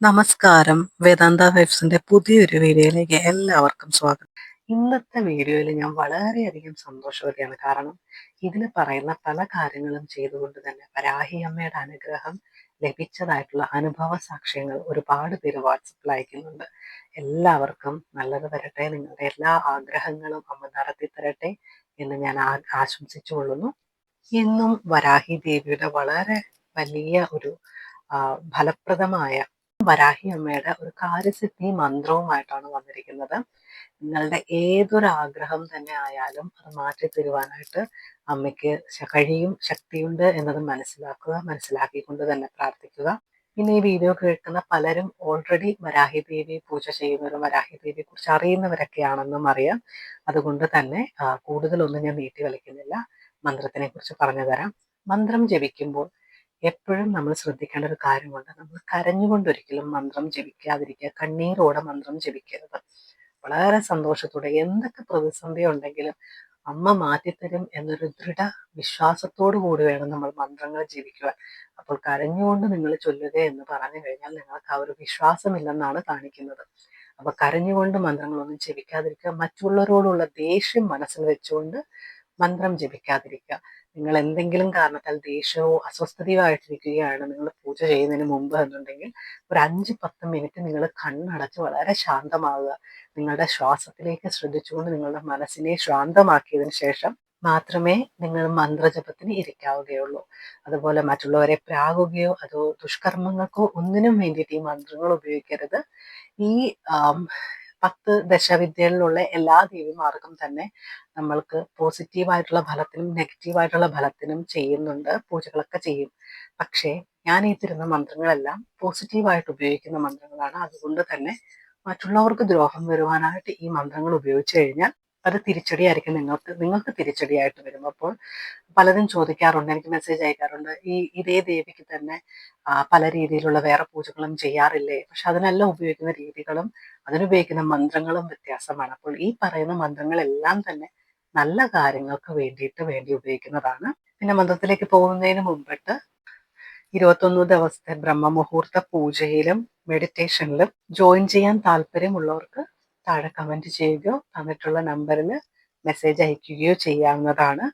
നമസ്കാരം. വേദാന്ത വൈഫ്സിന്റെ പുതിയൊരു വീഡിയോയിലേക്ക് എല്ലാവർക്കും സ്വാഗതം. ഇന്നത്തെ വീഡിയോയിൽ ഞാൻ വളരെയധികം സന്തോഷവതിയാണ്. കാരണം ഇതിൽ പറയുന്ന പല കാര്യങ്ങളും ചെയ്തുകൊണ്ട് തന്നെ പരാഹി അമ്മയുടെ അനുഗ്രഹം ലഭിച്ചതായിട്ടുള്ള അനുഭവ സാക്ഷ്യങ്ങൾ ഒരുപാട് പേര് വാട്സപ്പിൽ അയക്കുന്നുണ്ട്. എല്ലാവർക്കും നല്ലത് വരട്ടെ. നിങ്ങളുടെ എല്ലാ ആഗ്രഹങ്ങളും അമ്മ നടത്തി തരട്ടെ എന്ന് ഞാൻ ആശംസിച്ചുകൊള്ളുന്നു. എന്നും വരാഹി ദേവിയുടെ വളരെ വലിയ ഒരു ഫലപ്രദമായ വരാഹി അമ്മയുടെ ഒരു കാര്യസിദ്ധി മന്ത്രവുമായിട്ടാണ് വന്നിരിക്കുന്നത്. നിങ്ങളുടെ ഏതൊരു ആഗ്രഹം തന്നെ ആയാലും അത് മാറ്റി തരുവാനായിട്ട് അമ്മയ്ക്ക് കഴിയും ശക്തിയുണ്ട് എന്നത് മനസ്സിലാക്കുക മനസ്സിലാക്കിക്കൊണ്ട് തന്നെ പ്രാർത്ഥിക്കുക. ഇനി ഈ വീഡിയോ കേൾക്കുന്ന പലരും ഓൾറെഡി വരാഹി ദേവി പൂജ ചെയ്യുന്നവരും വരാഹി ദേവിയെ കുറിച്ച് അറിയുന്നവരൊക്കെയാണെന്നും അറിയാം. അതുകൊണ്ട് തന്നെ കൂടുതലൊന്നും ഞാൻ നീട്ടി വലിക്കുന്നില്ല. മന്ത്രത്തിനെ കുറിച്ച് പറഞ്ഞു തരാം മന്ത്രം ജപിക്കുമ്പോൾ എപ്പോഴും നമ്മൾ ശ്രദ്ധിക്കേണ്ട ഒരു കാര്യമുണ്ട്. നമ്മൾ കരഞ്ഞുകൊണ്ട് ഒരിക്കലും മന്ത്രം ജപിക്കാതിരിക്കുക കണ്ണീരോടെ മന്ത്രം ജപിക്കരുത്. വളരെ സന്തോഷത്തോടെ എന്തൊക്കെ പ്രതിസന്ധി ഉണ്ടെങ്കിലും അമ്മ മാറ്റിത്തരും എന്നൊരു ദൃഢ വിശ്വാസത്തോടു കൂടി വേണം നമ്മൾ മന്ത്രങ്ങൾ ജീവിക്കുവാൻ അപ്പോൾ കരഞ്ഞുകൊണ്ട് നിങ്ങൾ ചൊല്ലുക എന്ന് പറഞ്ഞു കഴിഞ്ഞാൽ നിങ്ങൾക്ക് ആ ഒരു വിശ്വാസമില്ലെന്നാണ് കാണിക്കുന്നത്. അപ്പൊ കരഞ്ഞുകൊണ്ട് മന്ത്രങ്ങളൊന്നും ജപിക്കാതിരിക്കുക. മറ്റുള്ളവരോടുള്ള ദേഷ്യം മനസ്സിൽ വെച്ചുകൊണ്ട് മന്ത്രം ജപിക്കാതിരിക്കുക. നിങ്ങൾ എന്തെങ്കിലും കാരണത്താൽ ദേഷ്യമോ അസ്വസ്ഥതയോ ആയിട്ടിരിക്കുകയാണ് നിങ്ങൾ പൂജ ചെയ്യുന്നതിന് മുമ്പ് എന്നുണ്ടെങ്കിൽ ഒരു അഞ്ച് പത്ത് മിനിറ്റ് നിങ്ങൾ കണ്ണടച്ച് വളരെ ശാന്തമാവുക. നിങ്ങളുടെ ശ്വാസത്തിലേക്ക് ശ്രദ്ധിച്ചുകൊണ്ട് നിങ്ങളുടെ മനസ്സിനെ ശാന്തമാക്കിയതിനു ശേഷം മാത്രമേ നിങ്ങൾ മന്ത്രജപത്തിന് ഇരിക്കാവുകയുള്ളൂ. അതുപോലെ മറ്റുള്ളവരെ പ്രാകുകയോ അതോ ദുഷ്കർമ്മങ്ങൾക്കോ ഒന്നിനും വേണ്ടിയിട്ട് ഈ മന്ത്രങ്ങൾ ഉപയോഗിക്കരുത്. ഈ പത്ത് ദശവിദ്യകളിലുള്ള എല്ലാ ദേവിമാർക്കും തന്നെ നമ്മൾക്ക് പോസിറ്റീവായിട്ടുള്ള ഫലത്തിനും നെഗറ്റീവായിട്ടുള്ള ഫലത്തിനും ചെയ്യുന്നുണ്ട് പൂജകളൊക്കെ ചെയ്യും. പക്ഷേ ഞാൻ ഈ തരുന്ന മന്ത്രങ്ങളെല്ലാം പോസിറ്റീവായിട്ട് ഉപയോഗിക്കുന്ന മന്ത്രങ്ങളാണ്. അതുകൊണ്ട് തന്നെ മറ്റുള്ളവർക്ക് ദ്രോഹം വരുവാനായിട്ട് ഈ മന്ത്രങ്ങൾ ഉപയോഗിച്ചു കഴിഞ്ഞാൽ അത് തിരിച്ചടിയായിരിക്കും നിങ്ങൾക്ക് നിങ്ങൾക്ക് തിരിച്ചടിയായിട്ട് വരും. അപ്പോൾ പലരും ചോദിക്കാറുണ്ട് എനിക്ക് മെസ്സേജ് അയക്കാറുണ്ട് ഈ ഇതേ ദേവിക്ക് തന്നെ പല രീതിയിലുള്ള വേറെ പൂജകളും ചെയ്യാറില്ലേ? പക്ഷെ അതിനെല്ലാം ഉപയോഗിക്കുന്ന രീതികളും അതിനുപയോഗിക്കുന്ന മന്ത്രങ്ങളും വ്യത്യാസമാണ്. അപ്പോൾ ഈ പറയുന്ന മന്ത്രങ്ങളെല്ലാം തന്നെ നല്ല കാര്യങ്ങൾക്ക് വേണ്ടിയിട്ട് വേണ്ടി ഉപയോഗിക്കുന്നതാണ്. പിന്നെ മന്ത്രത്തിലേക്ക് പോകുന്നതിന് മുമ്പിട്ട് ഇരുപത്തൊന്ന് ദിവസത്തെ ബ്രഹ്മമുഹൂർത്ത പൂജയിലും മെഡിറ്റേഷനിലും ജോയിൻ ചെയ്യാൻ താല്പര്യമുള്ളവർക്ക് താഴെ കമന്റ് ചെയ്യുകയോ തന്നിട്ടുള്ള നമ്പറിൽ മെസ്സേജ് അയക്കുകയോ ചെയ്യാവുന്നതാണ്.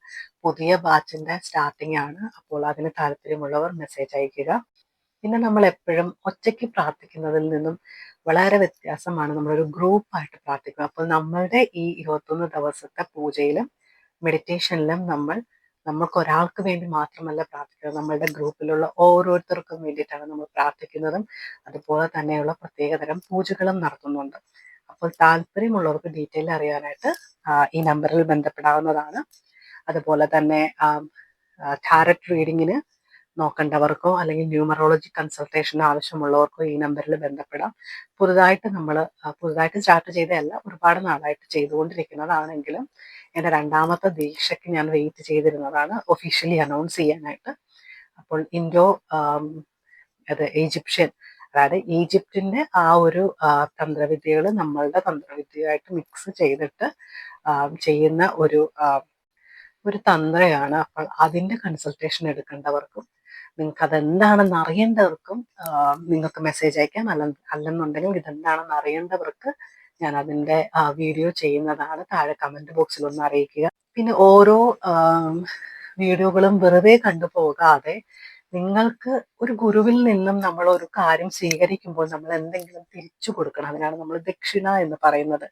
പുതിയ ബാച്ചിന്റെ സ്റ്റാർട്ടിംഗ് ആണ്. അപ്പോൾ അതിന് താല്പര്യമുള്ളവർ മെസ്സേജ് അയക്കുക പിന്നെ നമ്മൾ എപ്പോഴും ഒറ്റയ്ക്ക് പ്രാർത്ഥിക്കുന്നതിൽ നിന്നും വളരെ വ്യത്യാസമാണ്. നമ്മളൊരു ഗ്രൂപ്പായിട്ട് പ്രാർത്ഥിക്കുക അപ്പോൾ നമ്മളുടെ ഈ ഇരുപത്തൊന്ന് ദിവസത്തെ പൂജയിലും മെഡിറ്റേഷനിലും നമ്മൾ നമ്മൾക്ക് ഒരാൾക്ക് വേണ്ടി മാത്രമല്ല പ്രാർത്ഥിക്കുന്നത്. നമ്മളുടെ ഗ്രൂപ്പിലുള്ള ഓരോരുത്തർക്കും വേണ്ടിയിട്ടാണ് നമ്മൾ പ്രാർത്ഥിക്കുന്നതും അതുപോലെ തന്നെയുള്ള പ്രത്യേകതരം പൂജകളും നടത്തുന്നുണ്ട്. അപ്പോൾ താല്പര്യമുള്ളവർക്ക് ഡീറ്റെയിൽ അറിയാനായിട്ട് ഈ നമ്പറിൽ ബന്ധപ്പെടാവുന്നതാണ്. അതുപോലെ തന്നെ ടാരറ്റ് റീഡിങ്ങിന് നോക്കേണ്ടവർക്കോ അല്ലെങ്കിൽ ന്യൂമറോളജി കൺസൾട്ടേഷൻ ആവശ്യമുള്ളവർക്കോ ഈ നമ്പറിൽ ബന്ധപ്പെടാം. പുതുതായിട്ട് നമ്മൾ പുതുതായിട്ട് സ്റ്റാർട്ട് ചെയ്തതല്ല ഒരുപാട് നാളായിട്ട് ചെയ്തുകൊണ്ടിരിക്കുന്നതാണെങ്കിലും എന്റെ രണ്ടാമത്തെ ദീക്ഷയ്ക്ക് ഞാൻ വെയിറ്റ് ചെയ്തിരുന്നതാണ് ഒഫീഷ്യലി അനൗൺസ് ചെയ്യാനായിട്ട്. അപ്പോൾ ഇൻഡോ അത് ഈജിപ്ഷ്യൻ അതായത് ഈജിപ്റ്റിന്റെ ആ ഒരു തന്ത്രവിദ്യകൾ നമ്മളുടെ തന്ത്രവിദ്യയായിട്ട് മിക്സ് ചെയ്തിട്ട് ചെയ്യുന്ന ഒരു ഒരു തന്ത്രയാണ്. അപ്പോൾ അതിന്റെ കൺസൾട്ടേഷൻ എടുക്കേണ്ടവർക്കും നിങ്ങൾക്ക് അതെന്താണെന്ന് അറിയേണ്ടവർക്കും നിങ്ങൾക്ക് മെസ്സേജ് അയക്കാം. അല്ല അല്ലെന്നുണ്ടെങ്കിൽ ഇതെന്താണെന്ന് അറിയേണ്ടവർക്ക് ഞാൻ അതിന്റെ വീഡിയോ ചെയ്യുന്നതാണ്. താഴെ കമന്റ് ബോക്സിൽ ഒന്ന് അറിയിക്കുക. പിന്നെ ഓരോ വീഡിയോകളും വെറുതെ കണ്ടു പോകാതെ നിങ്ങൾക്ക് ഒരു ഗുരുവിൽ നിന്നും നമ്മൾ ഒരു കാര്യം സ്വീകരിക്കുമ്പോൾ നമ്മൾ എന്തെങ്കിലും തിരിച്ചു കൊടുക്കണം. അതിനാണ് നമ്മൾ ദക്ഷിണ എന്ന് പറയുന്നത്.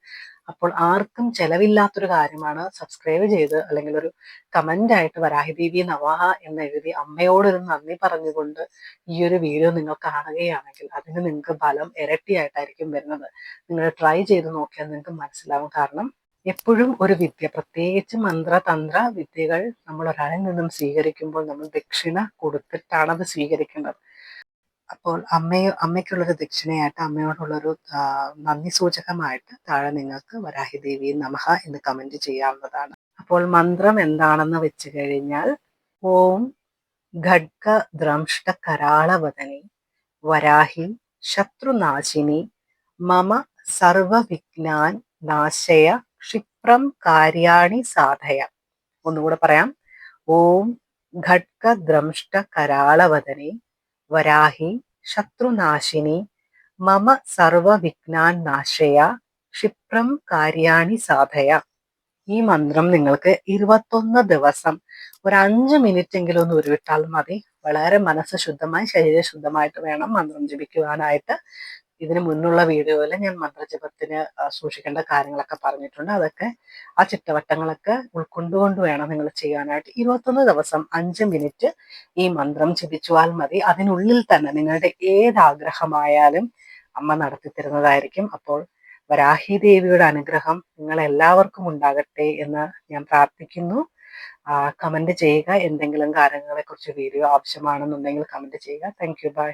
അപ്പോൾ ആർക്കും ചെലവില്ലാത്തൊരു കാര്യമാണ് സബ്സ്ക്രൈബ് ചെയ്ത് അല്ലെങ്കിൽ ഒരു കമന്റ് ആയിട്ട് വരാഹി ദേവി നവാഹ എന്ന് എഴുതി അമ്മയോടൊരു നന്ദി പറഞ്ഞുകൊണ്ട് ഈ ഒരു വീഡിയോ നിങ്ങൾ കാണുകയാണെങ്കിൽ അതിന് നിങ്ങൾക്ക് ഫലം ഇരട്ടിയായിട്ടായിരിക്കും വരുന്നത്. നിങ്ങൾ ട്രൈ ചെയ്ത് നോക്കിയാൽ നിങ്ങൾക്ക് മനസ്സിലാവും. കാരണം എപ്പോഴും ഒരു വിദ്യ പ്രത്യേകിച്ച് മന്ത്രതന്ത്ര വിദ്യകൾ നമ്മൾ ഒരാളിൽ നിന്നും സ്വീകരിക്കുമ്പോൾ നമ്മൾ ദക്ഷിണ കൊടുത്തിട്ടാണ് അത് സ്വീകരിക്കേണ്ടത് അപ്പോൾ അമ്മയോ അമ്മയ്ക്കുള്ളൊരു ദക്ഷിണയായിട്ട് അമ്മയോടുള്ളൊരു നന്ദി സൂചകമായിട്ട് താഴെ നിങ്ങൾക്ക് വരാഹി ദേവി നമഹ എന്ന് കമന്റ് ചെയ്യാവുന്നതാണ്. അപ്പോൾ മന്ത്രം എന്താണെന്ന് വെച്ച് കഴിഞ്ഞാൽ ഓം ഖഡ്ക ദ്രംഷ്ട കരാളവദനി വരാഹി ശത്രുനാശിനി മമ സർവവിജ്ഞാൻ നാശയ ക്ഷിപ്രം കാര്യാണി സാധയ. ഒന്നുകൂടെ പറയാം. ഓം ഘട്ട്രംഷ്ട കരാളവദനെ വരാഹി ശത്രുനാശിനി മമ സർവവിഘ്നാൻ നാശയ ക്ഷിപ്രം കാര്യാണി സാധയ. ഈ മന്ത്രം നിങ്ങൾക്ക് ഇരുപത്തൊന്ന് ദിവസം ഒരു അഞ്ച് മിനിറ്റ് എങ്കിലും ഒന്ന് ഉരുവിട്ടാൽ മതി. വളരെ മനസ്സ് ശുദ്ധമായി ശരീര ശുദ്ധമായിട്ട് വേണം മന്ത്രം ജപിക്കുവാനായിട്ട്. ഇതിന് മുന്നുള്ള വീഡിയോയിൽ ഞാൻ മന്ത്രജപത്തിന് സൂക്ഷിക്കേണ്ട കാര്യങ്ങളൊക്കെ പറഞ്ഞിട്ടുണ്ട്. അതൊക്കെ ആ ചിട്ടവട്ടങ്ങളൊക്കെ ഉൾക്കൊണ്ടുകൊണ്ട് വേണം നിങ്ങൾ ചെയ്യാനായിട്ട്. ഇരുപത്തൊന്ന് ദിവസം അഞ്ച് മിനിറ്റ് ഈ മന്ത്രം ജപിച്ചുവാൽ മതി. അതിനുള്ളിൽ തന്നെ നിങ്ങളുടെ ഏതാഗ്രഹമായാലും അമ്മ നടത്തി തരുന്നതായിരിക്കും. അപ്പോൾ വരാഹി ദേവിയുടെ അനുഗ്രഹം നിങ്ങൾ എല്ലാവർക്കും ഉണ്ടാകട്ടെ എന്ന് ഞാൻ പ്രാർത്ഥിക്കുന്നു. കമന്റ് ചെയ്യുക. എന്തെങ്കിലും കാര്യങ്ങളെ കുറിച്ച് വീഡിയോ ആവശ്യമാണെന്നുണ്ടെങ്കിൽ കമന്റ് ചെയ്യുക. Thank you bye